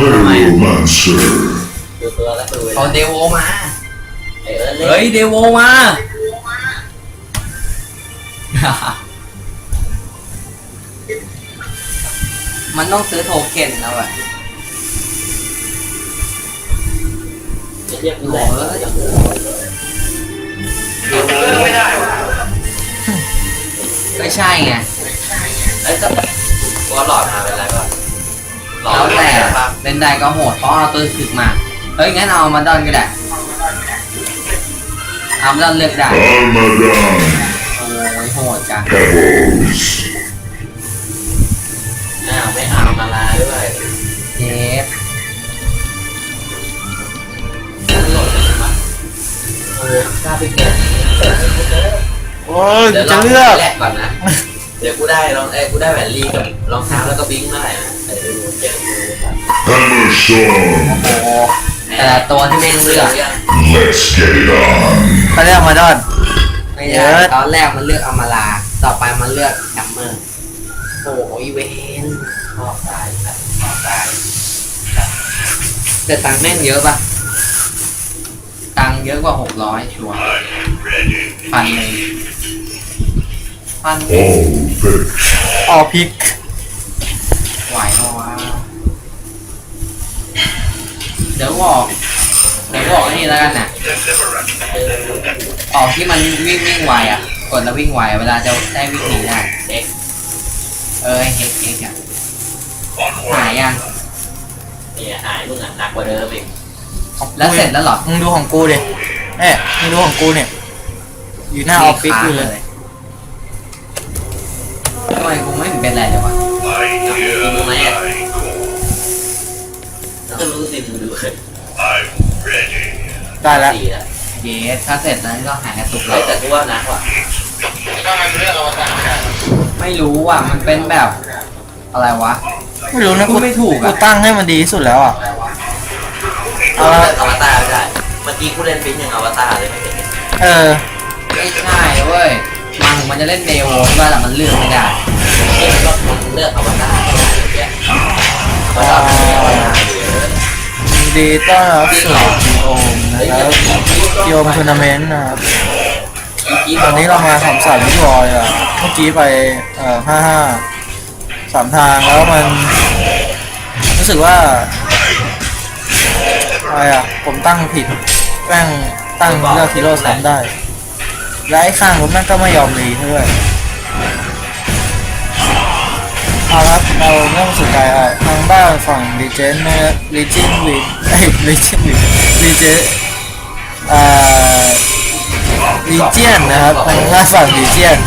Pyromancer. ดูตัวแล้วดูเอาเดโวมา ไอเอิร์ธเล่เฮ้ยนเดโวมา มันต้องซื้อโทเค็นแล้วอะเรียกกูแหละไม่ได้ว่ะก็ใช่ไง ไอ้ยก็ตัวหลอดมาเป็นไรวะหลอด แล้วแต่ครับเล่นได้ก็โหดเพราะเอาตัวถึกมา เฮ้ยงั้นเอามาดอนก็ได้เอามาดอนเลือกได้ Armadan. โอ้ยโหดจัง Pebbles. อ้าวไม่เอามาลาด้วยเทปหลอดเลยมั้ยโอ้กล้าไปเก็บโอ้ยเดี๋ยวจะลองเลือก แรกก่อนนะ เดี๋ยวกูได้ลองเอ้ยกูได้แหวนลีกับรองเท้าแล้วก็บิงค์ได้นะเดี๋ยวดูเจอ Hammer Storm. โอ้แต่ละตัวที่แม่งเลือกยัง Let's get it on. เขาเรียกมาดอน ไม่เยได้อะ ตอนแรกมันเลือกอมาลา ต่อไปมันเลือกแฮมเมอร์โอ้ยเวนชอบตายแบบชอบตายแต่ตังค์แม่งเยอะปะตังค์เยอะกว่าหกร้อยชัวร์พันหนึ่งพัน All fixed. ออกพิก ดี๋ยวบอกเดี๋ยวบอกไอ้นี่แล้วกันนะออกที่มันวิ่งวิ่งไวอะ กดแล้ววิ่งไวเวลาจะได้วิ่งหนีได้เอ็กเออเฮกเฮกอะหายยังเนี่ยหายมึงอะหนักกว่าเดิมอีกแล้วเสร็จแล้วเหรอมึงดูของกูดิเอ๊ะมึงดูของกูเนี่ย อยู่หน้าออฟฟิศอยู่เลยทำไมกูไม่เห็นเป็นไรเลยวะรู้ไหม ได้แล้วสี่แล้วเยสถ้าเสร็จนั้นก็หายกระตุกเฮ้แล้ยวแต่กูว่านักว่ะไม่รู้ว่ะมันเป็นแบบ อะไรวะ ไม่รู้นะพูดไม่ถูกอะ กูตั้งให้มันดีที่สุดแล้วอะเอาเล่นอวตารได้เมื่อกี้กูเล่นฟินอย่างอวตารเลยไม่เห็นเออ ไม่ใช่เว้ยมันมันจะเล่นเดโวใช่ป่ะแต่มันเลือกไม่ได้เกมก็เลือกอวตารไม่ได้เลยเนี่ยอวตารไม่ได้อวตารอยู่เลย ดีต้อนรับสู่ทีโอมนะครับทีโอมทัวร์นาเมนต์นะครับตอนนี้เรามาสามสามวิวอลเลยอะเมื่อกี้ไปเอ่อห้าห้าสามทางแล้วมัน รู้สึกว่าอะไรอะ ผมตั้งผิดแป้งตั้งเลือกฮีโร่ซ้ำได้ และไอ้ข้างผมนั่นก็ไม่ยอมรีด้วย เอาละครับเราเริ่มสู่การอะทางบ้านฝั่งดีเจนนะครับดีเจนวิดไอ้ดีเจนวิดดีเจอ่าลีเจียนนะครับทางด้านฝั่งลีเจียน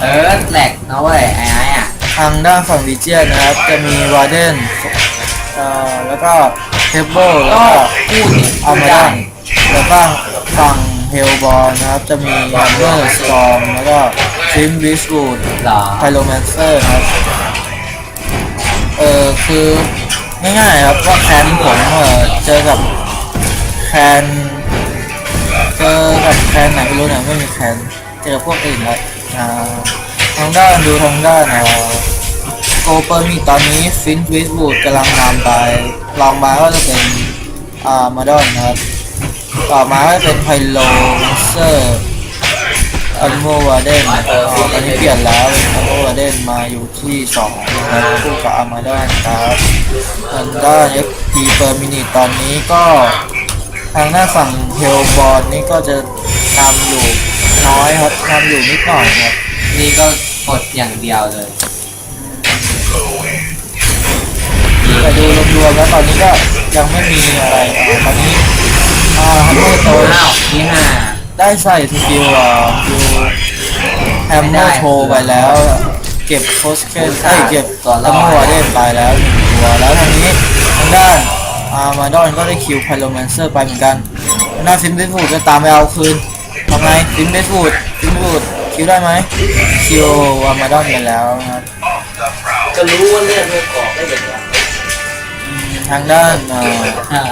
เออแหลกนะเว้ยไอ้ไอ้อะทางด้านฝั่งลีเจียนนะครับ จะมีวาร์เดนเอ่อแล้วก็เทเบิลแล้วก็พูดดิอามาดอนแล้วก็ฝั่งเฮลบอลนะครับ จะมีอันเดอร์สตอมแล้วก็ ซิมบิสบูดเหรอไพโลแมนเซอร์ครับ เออคือง่ายๆครับว่าแคนผมเออเจอกับแคนเจอกับแคนไหนไม่รู้เนี่ยไม่มีแคนเจอกับพวกอื่นครับอ่าทางด้านดูทางด้านเอ่อโกเปอร์มีตอนนี้ฟินวิสบูดกำลังนำไปลองมาก็จะเป็นอ่ามาดอนนะครับ ต่อมาก็จะเป็นไพโลเซอร์ อันโมวาเดนตอนนี้เปลี่ยนแล้วอันโมวาเดนมาอยู่ที่สองนะครับคู่กับอามาดอนครับทางด้าเน FP per minute ตอนนี้ก็ทางหน้าฝั่งเฮลบอลนี่ก็จะนำอยู่น้อยครับนำอยู่นิดหน่อยครับ นี่ก็กดอย่างเดียวเลยแต่ดูรวมๆแล้วตอนนี้ก็ยังไม่มีอะไรตอนนี้อ่าฮัมเมอร์โตอ้าวที่ห้า ได้ใส่สกิลอะดูแฮมเมอร์โชว์ไปแล้ว เก็บโคสเคนไอ้ยเก็บตัวละมัวเล่นไปแล้วหนึ่งตัวแล้วทางนี้ทางด้านอาร์มาดอนก็ได้คิวไพโลแมนเซอร์ไปเหมือนกันทางด้านฟินเบสฟูดจะตามไปเอาคืนทำไงฟินเบสฟูดฟินเบสฟูดคิวได้ไหมคิวอาร์มาดอนไปแล้วนะครับก็รู้ว่าเลือดไม่ออกได้ยังไงอืมทางด้านเอ่ออ่า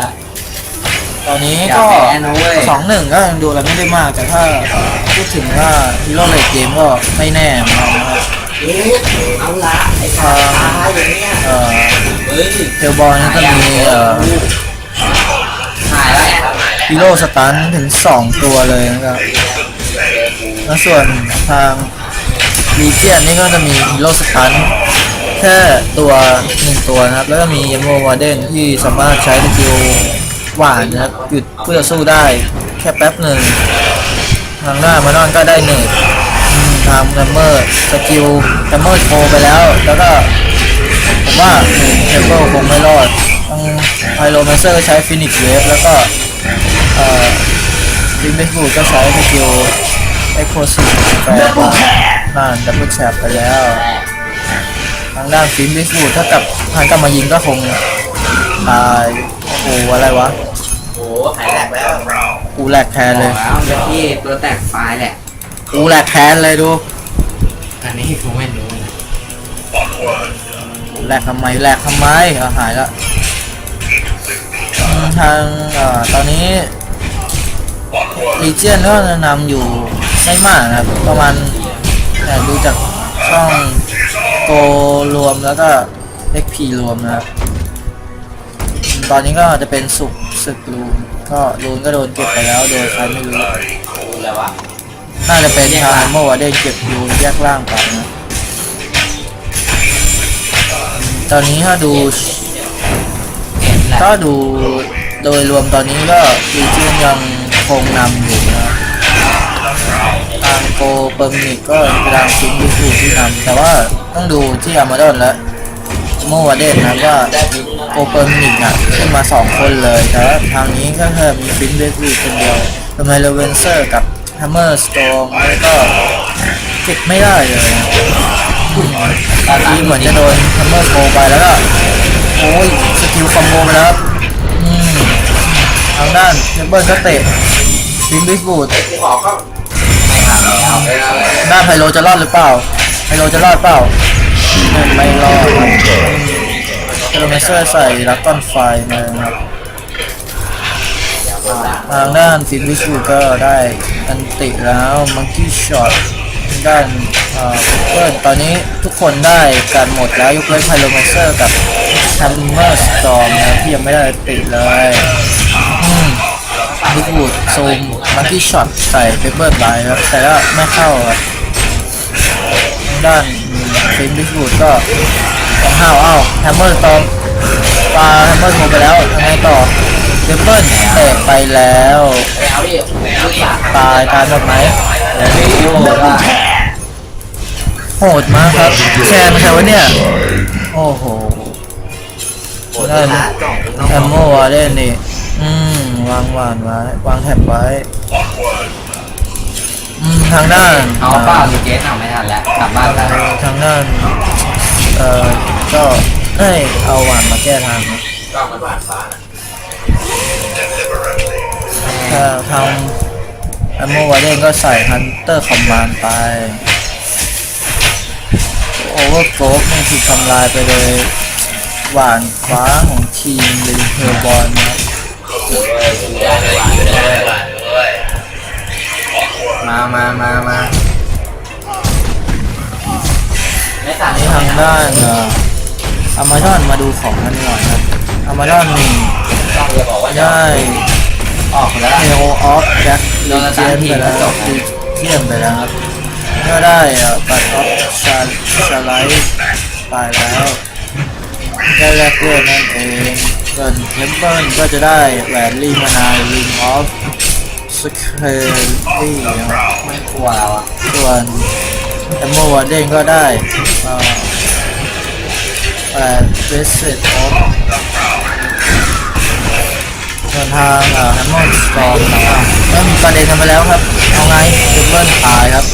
ตอนนี้อย่าก็แพ้นะเว้ย สองหนึ่งก็ยังดูอะไรไม่ได้มาก แต่ถ้าพูดถึงว่าฮีโร่เลดเกมก็ไม่แน่เหมือนกันนะครับเอ๊ะเอาละไอ้ขาตายอย่างเงี้ยเอ่อเฮ้ยเทลบอลนี่ก็มีเอ่อหายแล้ว ฮีโร่สตันถึง 2 ตัวเลยนะครับแล้วส่วนทางลีเจียนนี่ก็จะมีฮีโร่สตันแค่ตัวหนึ่งตัวนะครับ แล้วก็มียมโมวาเดนที่สามารถใช้สกิลหวานนะครับห ยุดเพื่อสู้ได้แค่แป๊บหนึ่งทางหน้ามานอนก็ได้หนึ่งอืมทางแรมเมอร์สกิลแรมเมอร์โชว์ไปแล้ว แล้วก็ผมว่าเทเบิลคงไม่รอดทางไฮโลแมนเซอร์ก็ใช้ฟินิกเวฟแล้วก็เอ่อฟินเบสบูก็ใช้สกิลเอ็กโคซิสแฟร์นั่นดับเบิลแชปไปแล้วทางด้านฟินเบสบูถ้ากับทางกลับมายิงก็คงตายโอ้โหอะไรวะ หายแหลกแล้วกูแหลกแทนบเลอยกแล้วเป็นที่ตัวแตกไฟล์แหละ กูแหลกแทนเลยดูอันนี้กูไม่รู้นะแหลกทำไมแหลกทำไมเอาหายละอืมทางเอ่อตอนนี้ลีเจียนก็นำอยู่ไม่มากนะครับประมาณแต่ดูจากช่องโกรวมแล้วก็เล็กพีรวมนะครับอืมตอนนี้ก็จะเป็นสุก ศึกลูนก็ลูนก็โดนเก็บไปแล้ว โดยใครไม่รู้ดูแล้วะน่าจะเป็นทางเมื่อวานได้เก็บยูนแยกล่างไปนะตอนนี้ถ้าดูเห็ดูโดยรวมตอนนี้ก็ลีเจียนยังคงนำอยู่นะทางโกเปิร์มิกก็กำลังชิงที่อยู่ที่นำแต่ว่าต้องดูที่อามาดอนและ โมวาเดนนะว่าได้บิงเมื่อไหโกเปิร์มิกอะขึ้นมาสองคนเลย แต่ว่าทางนี้ก็แค่มีฟินเดสวีคนเดียวทำไมเลเวนเซอร์กับแฮมเมอร์สโตงแล้วก็เก็บไม่ได้เลยตอนนี้เหมือนจะโดนแฮมเมอร์โชไปแล้วก็โอ้ยสกิลคอมโบไปแล้วทางด้านเทเบิลก็เตะฟินบิสบูดกูขอเข้าไม่ทันแล้วด้านไพโลจะรอดหรือเปล่าไพโลจะรอดเปล่า ไม่รอดเทโลเมเซอร์ใส่ลักต้นไฟมานะครับทางด้านฟินบิสูก็ได้อันติแล้วมังกี้ช็อตด้านเพื่อนตอนนี้ทุกคนได้กันหมดแล้วยกเว้นไพโลเมเซอร์กับแฮมเมอร์สตอมนะที่ยังไม่ได้ติเลยอืมบิ๊กวูดซูมมังกี้ช็อตใส่เปเปอร์ไบครับแต่ก็ไม่เข้าครับทางด้าน ฟินบิ๊กวูดก็ต้องห้าวเอ้าแฮมเมอร์ตอมปาแฮมเมอร์โทรไปแล้วยังไงต่อเปเปอร์เตะไปแล้วไปเอาดิลูกสาวตายตายหมดไหมแล้วนี่โหดว่าโหดมากครับแคนใครวะเนี่ยโอ้โหโหดเลยนะจ่องน้องแอมโมวาเล่นนี่อืมวางหวานไว้วางแถบไว้ ทางด้านเอาเปล่าดีเจสเอาไม่ทันแล้วกลับบ้านแล้วทางด้านเอ่อก็ให้เอาหวานมาแก้ทางนะจ่องมันหวานฟ้านะถ้าทางแอมโมวาเล่นก็ใส่ฮันเตอร์คอมมานไปโอเวอร์โกฟนี่ถูกทำลายไปเลย หวานฟ้าของทีมลิเทอร์บอลนะ มามามามาไม่สั่นนี่ทางด้านเอ่ออามาดอนมาดูของกันหน่อยครับอามาดอนนี่ต้องจะบอกว่าจะได้ออกแล้ว เทลออฟแจ็คลีเจนไปแล้วลีเทียมไปแล้วครับก็ได้เอ่อบัตออฟชาชาไลท์ไปแล้วได้แรกเกอร์นั่นเองส่วนเทมเปิลก็จะได้แหวนลีมานายลิงออฟ สเคอรี่ครับไม่กลัวแล้วอะส่วนแอมโมวาเดนก็ได้เออแหวนเวสเซตออฟส่วนทางแฮมมอนสตอมนะครับแล้วมีประเด็นทำไปแล้วครับ เอาไงดูเบิลตายครับ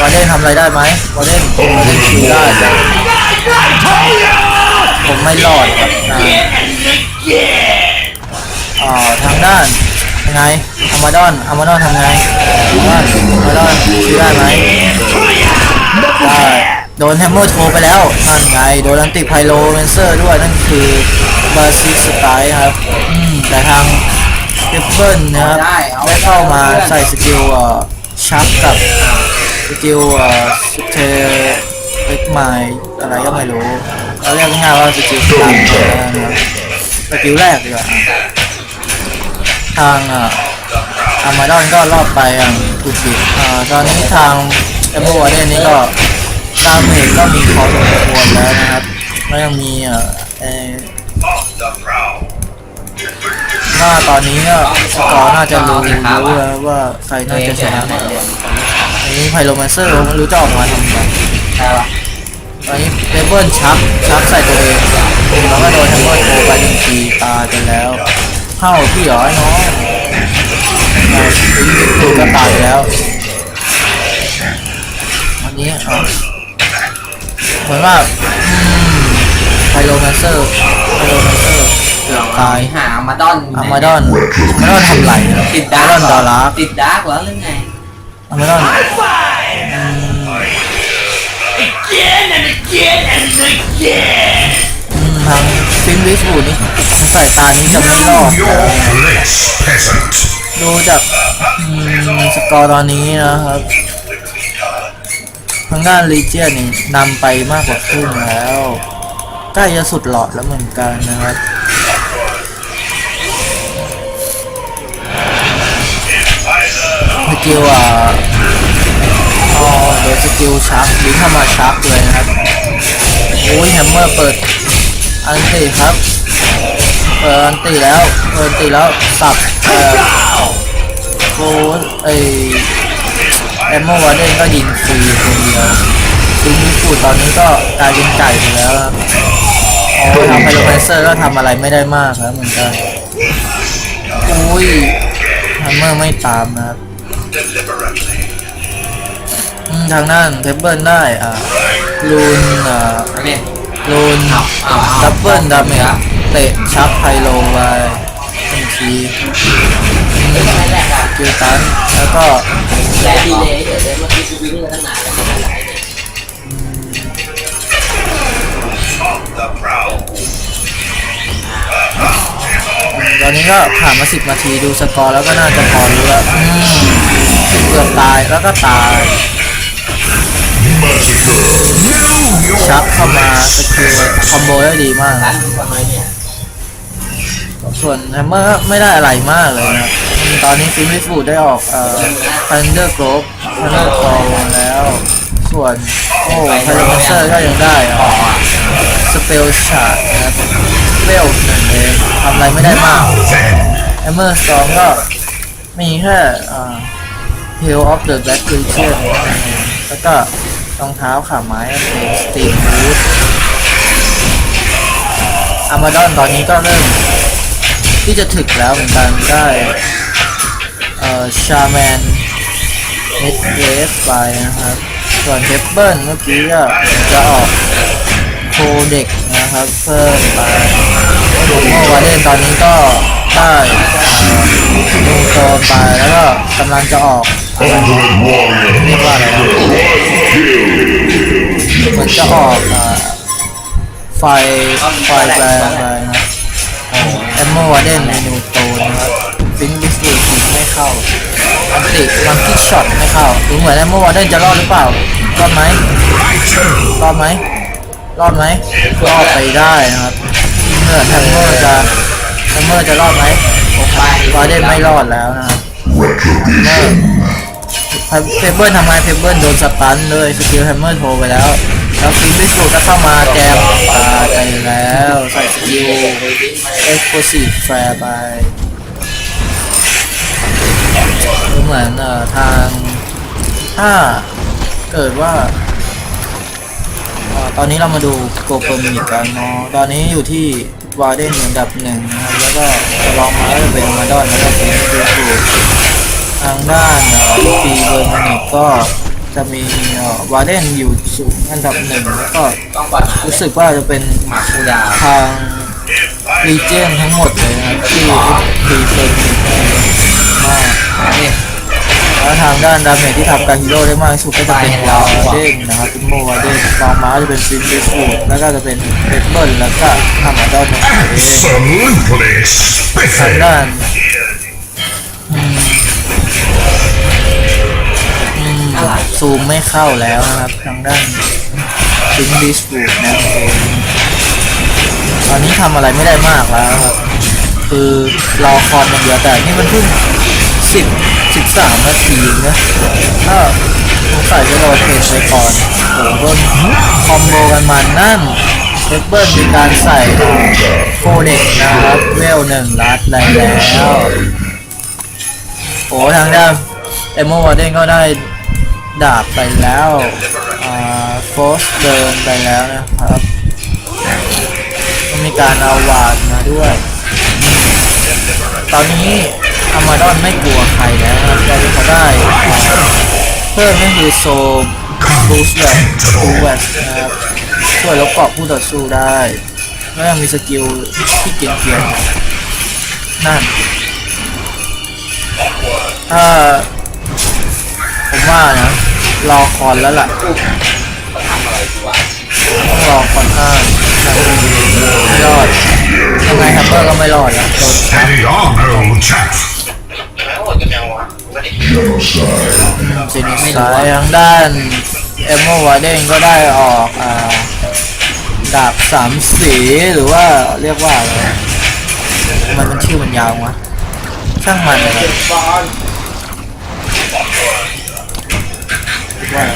ประเด็นทำอะไรได้ไหมประเด็นประเด็นคิวได้ผมไม่รอดครับนะอ่าทางด้าน ไงอามาดอนอามาดอนทำไงว่าอามาดอนคิวได้ไหมได้โดนแฮมเมอร์โชว์ไปแล้วนั่นไงโดนอันติไพโลเวนเซอร์ด้วยนั่นคือบาซิสไตล์ครับอืมแต่ทางเปเปิลนะครับได้เข้ามาใส่สกิลเอ่อชักกับสกิลเอ่อสเตเล็กไมอะไรก็ไม่รู้เราเรียกง่ายว่าสกิลชักนะครับสกิลแรกดีกว่า ทางอ่าอามาดอนก็รอดไปอย่างตุกิอ่าตอนนี้ทางเอมเบอร์วอร์เดนนี่ก็ดาเมจก็มีพอสมควรแล้วนะครับแล้วยังมีเอ่อเอ่อว่าตอนนี้ก็สกอร์น่าจะรู้รู้แล้วว่าใครน่าจะชนะอันนี้ไพโรแมนเซอร์ไม่รู้จะออกมาทำไงใช่ปะตอนนี้เบเบิลชักชักใส่ตัวเองแล้วก็โดนแฮมเมอร์โทรไปหนึ่งทีตายไปแล้ว เข้าพี่เหรอไอ้น้องถูกกระต่ายแล้ววันนี้อะเหมือนว่าไพโรแมนเซอร์ไพโรแมนเซอร์เกือบตายหาอามาดอนอามาดอนอามาดอนทำไรนะติดอาดามาร์ดกอนเหรดออลลาร์ติดดาร์กเหรอหรือไงอามาดอนอืมทางฟินวิสบูดนี่ สายตานี้จะไม่รอด Your place, peasant. ดูจากอืมสกอร์ตอนนี้นะครับทางด้านลีเจียนนี่นำไปมากกว่าครึ่งแล้วใกล้จะสุดหลอดแล้วเหมือนกันนะครับสกิลอะอ๋อเดี๋ยวสกิลชักหรือถ้ามาชักเลยนะครับโอ้ยแฮมเมอร์เปิดอันติครับ เปิดอันติแล้วเปิดอันติแล้วสับเอ่อโค้ดไอแอมโมวาเดนก็ยิงฟรีคนเดียวทีมญี่ปุ่นตอนนี้ก็กลายเป็นไก่ไปแล้วครับโอ้ยทำไฮโลไมเซอร์ก็ทำอะไรไม่ได้มากครับเหมือนกันอุ้ยแฮมเมอร์ไม่ตามนะครับอืมทางด้านเทเบิลได้อ่าลูนอ่าอันนี้ลูนเอาเอาเอาดับเบิลดาเมจ เตะชับไฮโลไปหนึ่งทีไม่ต้องแรกอะคิวตันแล้วก็แค่ดีเลยเดี๋ยวเดี๋ยวเมื่อกี้กูวิ่งมาตั้งนานแล้วไม่ได้เลยตอนนี้ก็ผ่านมาสิบนาทีดูสกอร์แล้วก็น่าจะพอรู้แล้วเกือบตายแล้วก็ตายชักเข้ามาสกิลคอมโบได้ดีมาก ส่วนแฮมเมอร์ก็ไม่ได้อะไรมากเลยนะอืมตอนนี้ฟิมิฟูดได้ออกเอ่อพันเดอร์โกรฟพันเดอร์คอแล้ว ส่วนโอ้ไพโรเมเซอร์ก็ยังได้ออกสเปลชาร์ดนะครับเวลหนึ่งเองทำอะไรไม่ได้มากแอมเมอร์สองก็มีแค่อ่า Hill of the Black Legion แล้วก็รองเท้าขาไม้เป็นสตีมบูทอามาดอนตอนนี้ก็เริ่ม ที่จะถึกแล้วเหมือนกันได้เอ่อชาแมนเฮดเรสไปนะครับ ส่วนเทปเปิลเมื่อกี้ก็จะออกโคเด็กนะครับ เพิ่มไปโมวานเดนตอนนี้ก็ได้ดูโตนไปแล้วก็กำลังจะออก Ultimate warrior. เรียกว่าอะไรนะ Kill. มันจะออกไฟไฟแรงไป แอมโมวาเดนเมนูโตนะครับฟิงบิสบูทีไม่เข้าอันติลังกี้ช็อตไม่เข้าดูเหมือนแอมโมวาเดนจะรอดหรือเปล่ารอดไหมรอดไหมรอดไหมรอดไปได้นะครับเมื่อแฮมเมอร์จะแฮมเมอร์จะรอดไหมวาเดนไม่รอดแล้วนะครับ Retribution. เพเบิลทำไงเพเบิลโดนสตันเลยสกิลแฮมเมอร์โทรไปแล้ว แล้วฟินบิสูก็เข้ามาแจมตาไปแล้วใส่สกิลเอ็กซ์โพซีฟแฟร์ไปเหมือนเอ่อทางถ้าเกิดว่าตอนนี้เรามาดูโกเปอร์มิกันเนาะตอนนี้อยู่ที่วาเดนอันดับหนึ่งนะครับแล้วก็จะลองมาก็จะเป็นมาดอนแล้วก็เป็นดูสูทางด้านปีเบอร์มิกก็ จะมีวาเดนอยู่สูงอันดับหนึ่งแล้วก็ต้องรู้สึกว่าจะเป็นหมาคูดาทางรีเจนทั้งหมดเลยนะครับที่ปีเบอร์มานิกมากนนี้แล้วทางด้านดาเมจที่ทำกับฮีโร่ได้มากที่สุดก็จะเป็นวาเดนนะครับเป็นโมวาเดนรองมาจะเป็นฟินเบสูดแล้วก็จะเป็นเบเบิลแล้วก็ทำมาดอนนั่นเอง Absolutely ทางด้าน ซูมไม่เข้าแล้วนะครับทางด้านฟินบิสบูดนะครับตอนนี้ทำอะไรไม่ได้มากแล้วครับคือรอคอมอย่างเดียวแต่นี่มันเพิ่งสิบสิบสามนาทีนะถ้าสงสัยจะรอเทสไปก่อนโอ้โหโดนคอมโบกันมานั่นเปเปิลมีการใส่โคเด็กนะครับเวลหนึ่งลัดได้แล้วโอ้ทางด้านเอมโมวอร์เดนก็ได้ ดาบไปแล้วอ่าโฟสเดินไปแล้วนะครับก็มีการเอาวานมาด้วย ตอนนี้อามาดอนไม่กลัวใครแล้วนะครับตอนนี้เขาได้เพิ่มก็คือโซบูสแบบบูแวสนะครับช่วยลบเกราะผู้ต่อสู้ได้แล้วยังมีสกิลที่เกียนเกียนๆนั่นถ้าผมว่านะ รอคอนแล้วล่ะต้องรอคอนข้างไม่รอดยังไงแฮมเบอร์ก็ไม่รอดนะโดน Steady on, old chap. ซินิสายทางด้านเอมโมวาเดนก็ได้ออกอ่าดาบสามสีหรือว่าเรียกว่าอะไรมันมันชื่อมันยาววะช่างมันนะครับ ว่า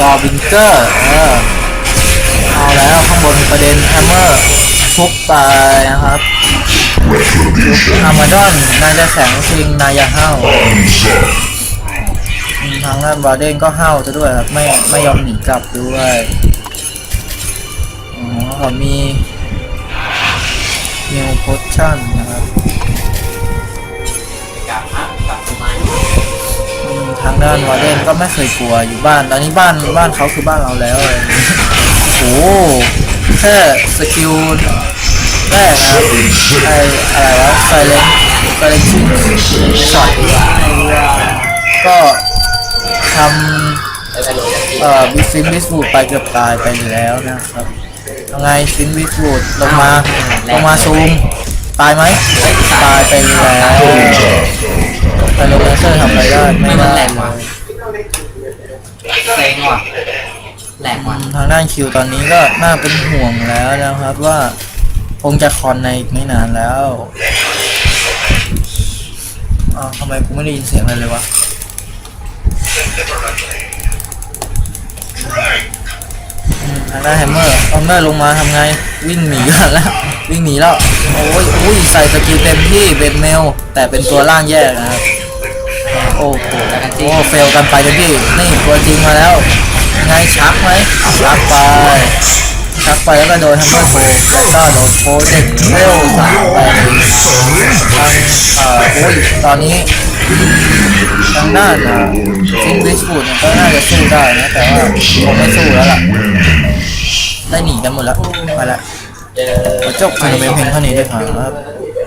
ดอบิงเกอร์เออเอาแล้วข้างบนประเด็นแฮมเมอร์ทุบไปนะครับอามาดอนนายจะแข็งจริงนายย่าห้าทางด้านบาเดนก็ห้าวซะด้วยครับไม่ไม่ยอมหนีกลับด้วยอ๋อมีนิวโพชั่นนะครับ ทางด้านบาเดนก็ไม่เคยกลัวอยู่บ้าน ตอนนี้บ้านบ้านเขาคือบ้านเราแล้วอะไรอย่างงี้โอ้แค่สกิลแรกนะครับไออะไรวะไซเลนไซเลนชิ่งช็อตก็ทำไปไปโหลดจากที่เอ่อบิซินบิสวูดไปเกือบตายไปอยู่แล้วนะครับยังไงซินบิสวูดลงมาลงมาซูมตายไหมตายไปแล้ว แต่โรเลเซอร์ทำอะไรได้ไม่ได้เลยเซ็งว่ะแหลกว่ะทางด้านคิวตอนนี้ก็น่าเป็นห่วงแล้วนะครับว่าคงจะคอนในอีกไม่นานแล้วอ้าวทำไมกูไม่ได้ยินเสียงอะไรเลยวะอืม ทางด้านแฮมเมอร์แฮมเมอร์ลงมาทำไง วิ่งหนีกันแล้ว วิ่งหนีแล้ว โอ้ยอุ้ยใส่สกิลเต็มที่เบนเมล แต่เป็นตัวล่างแยกนะครับโอ้โหโอ้เฟลกันไปเต็มที่ นี่ตัวจริงมาแล้ว ไงชักไหมชักไป ชักไปแล้วก็โดนแฮมเมอร์โฟแล้วก็โดนโฟเด็กเร็วสามไปทางเอ่อโอ้ยตอนนี้ ทางด้านอะซิงบิสฟูดก็น่าจะสู้ได้นะ แต่ว่าคงไม่สู้แล้วล่ะ ได้หนีกันหมดแล้ว ไปละเจอขอจบคลิปเพียงเท่านี้ด้วยครับ